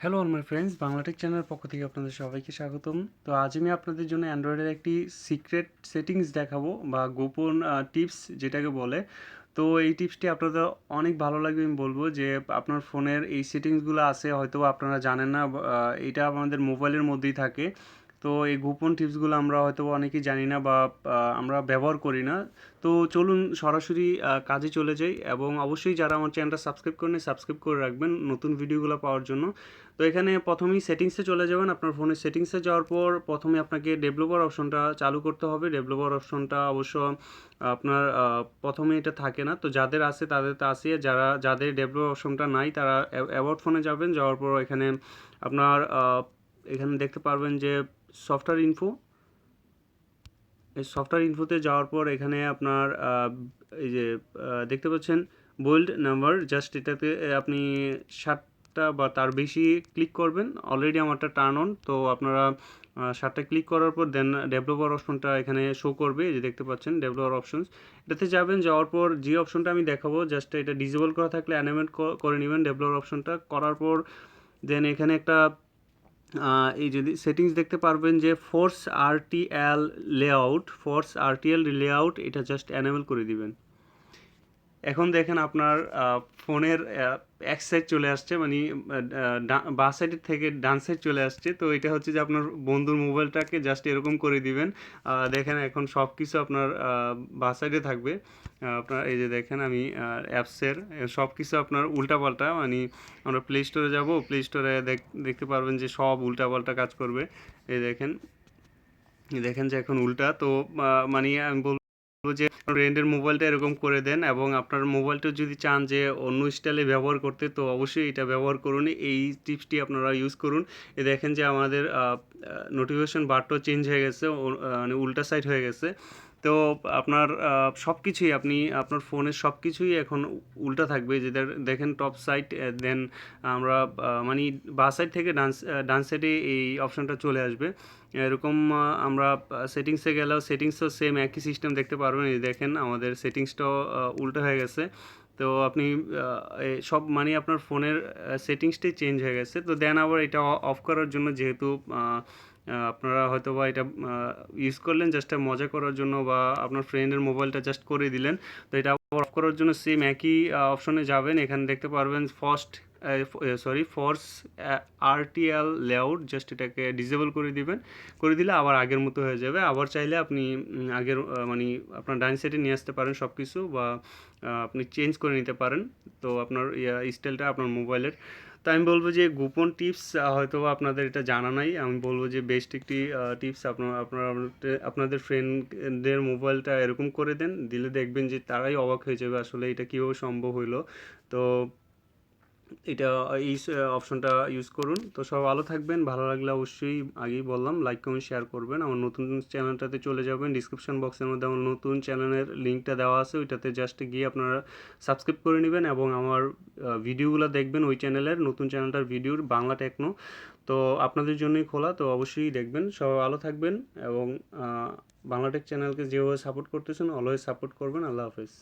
Hello আমার friends Bangla Tech চ্যানেলের পক্ষ থেকে আপনাদের সবাইকে স্বাগতম। তো আজ আমি আপনাদের জন্য অ্যান্ড্রয়েডের একটি সিক্রেট সেটিংস দেখাবো বা গোপন টিপস যেটাকে বলে। তো এই টিপসটি আপনাদের অনেক ভালো লাগবে, আমি বলব যে আপনার ফোনের এই সেটিংসগুলো আছে হয়তো আপনারা জানেন না এটা আমাদের মোবাইলের মধ্যেই থাকে। তো এই গোপন টিপসগুলো আমরা হয়তো অনেকেই জানি না বা আমরা ব্যবহার করি না। তো চলুন সরাসরি কাজে চলে যাই এবং অবশ্যই যারা আমার চ্যানেলটা সাবস্ক্রাইব করেন সাবস্ক্রাইব করে রাখবেন নতুন ভিডিওগুলো পাওয়ার জন্য। তো এখানে প্রথমেই সেটিংসে চলে যাবেন। আপনার ফোনের সেটিংসে যাওয়ার পর প্রথমে আপনাকে ডেভেলপার অপশনটা চালু করতে হবে। ডেভেলপার অপশনটা অবশ্য আপনার প্রথমে এটা থাকে না। তো যাদের আছে তাদের তো আছে। যারা, যাদের ডেভেলপার অপশনটা নাই তারা অ্যাওয়ার্ড ফোনে যাবেন। যাওয়ার পর এখানে আপনার এখানে দেখতে পারবেন যে সফটওয়্যার ইনফো এই সফটওয়্যার ইনফোতে যাওয়ার পর এখানে আপনার এই যে দেখতে পাচ্ছেন বোল্ড নাম্বার জাস্ট এটাতে আপনি সাতটা বা তার বেশি ক্লিক করবেন। অলরেডি আমারটা টার্ন অন তো আপনারা সাতটা ক্লিক করার পর দেন ডেভেলপার অপশনটা এখানে শো করবে। যে দেখতে পাচ্ছেন ডেভেলপার অপশনস এটাতে যাবেন, যাওয়ার পর যে অপশনটা আমি দেখাবো জাস্ট এটা ডিসেবল করা থাকলে অ্যানিমেট করে নেবেন ডেভেলপার অপশনটা করার পর দেন এখানে একটা এই যদি সেটিংস দেখতে পারবেন যে force RTL layout force RTL layout এটা জাস্ট অ্যানেবল করে দিবেন। এখন দেখেন আপনার ফোনের এক সাইড চলে আসছে মানে বাঁ সাইডের থেকে ডান সাইড চলে আসছে। তো এটা হচ্ছে যে আপনার বন্ধুর মোবাইলটাকে জাস্ট এরকম করে দিবেন। দেখেন এখন সব কিছু আপনার বাঁ সাইডে থাকবে। আপনার এই যে দেখেন আমি অ্যাপসের সব কিছু আপনার উল্টাপাল্টা মানে আমরা প্লে স্টোরে যাব। প্লে স্টোরে দেখতে পারবেন যে সব উল্টাপাল্টা কাজ করবে। এই দেখেন দেখেন যে এখন উল্টা। তো মানে আমি বলব যে ব্র্যান্ডের মোবাইলটা এরকম করে দেন এবং আপনার মোবাইলটা যদি চান যে অন্য স্টাইলে ব্যবহার করতে, তো অবশ্যই এটা ব্যবহার করুন। এই টিপসটি আপনারা ইউজ করুন। এ দেখেন যে আমাদের নোটিফিকেশন বারটাও চেঞ্জ হয়ে গেছে মানে উল্টা সাইড হয়ে গেছে। তো আপনার সব কিছুই আপনি, আপনার ফোনের সব কিছুই এখন উল্টা থাকবে। যে দেখেন টপ সাইট দেন আমরা মানে বা সাইড থেকে ডান্স ডান সাইডে এই অপশনটা চলে আসবে। এরকম আমরা সেটিংসে গেলেও সেটিংসও সেম একই সিস্টেম দেখতে পারবেন। দেখেন আমাদের সেটিংসটাও উল্টো হয়ে গেছে। তো আপনি সব মানে আপনার ফোনের সেটিংসটাই চেঞ্জ হয়ে গেছে। তো দেন আবার এটা অফ করার জন্য যেহেতু আপনারা হয়তো বা এটা ইউজ করলেন জাস্ট মজা করার জন্য বা আপনার ফ্রেন্ডের মোবাইলটা জাস্ট করে দিলেন, তো এটা অফ করার জন্য সেম একই অপশনে যাবেন। এখানে দেখতে পারবেন first sorry force RTL layout just এটাকে ডিসেবল করে দিবেন। করে দিলে আবার আগের মতো হয়ে যাবে। আবার চাইলে আপনি আগের মানে আপনার ডাইন সাইডে নিয়ে আসতে পারেন সব কিছু বা আপনি চেঞ্জ করে নিতে পারেন। তো আপনার স্টাইলটা আপনার মোবাইলের তো আমি বলব যে গোপন টিপস হয়তো আপনাদের এটা জানা নাই। আমি বলব যে বেস্ট একটি টিপস আপনার, আপনারা, আপনাদের ফ্রেন্ডদের মোবাইলটা এরকম করে দেন। দিলে দেখবেন যে তারাই অবাক হয়ে যাবে আসলে এটা কীভাবে সম্ভব হইল। তো এটা, এই অপশনটা ইউজ করুন। তো সব ভালো থাকবেন। ভালো লাগলে অবশ্যই আগেই বললাম লাইক কমেন্ট শেয়ার করবেন। আমার নতুন চ্যানেলটাতে চলে যাবেন। ডিসক্রিপশন বক্সের মধ্যে আমার নতুন চ্যানেলের লিঙ্কটা দেওয়া আছে। ওইটাতে জাস্ট গিয়ে আপনারা সাবস্ক্রাইব করে নেবেন এবং আমার ভিডিওগুলো দেখবেন। ওই চ্যানেলের নতুন চ্যানেলটার ভিডিওর বাংলা টেকনো তো আপনাদের জন্যই খোলা। তো অবশ্যই দেখবেন। সবাই ভালো থাকবেন এবং বাংলাটেক চ্যানেলকে যেভাবে সাপোর্ট করতেছেন অলওয়েজ সাপোর্ট করবেন। আল্লাহ হাফেজ।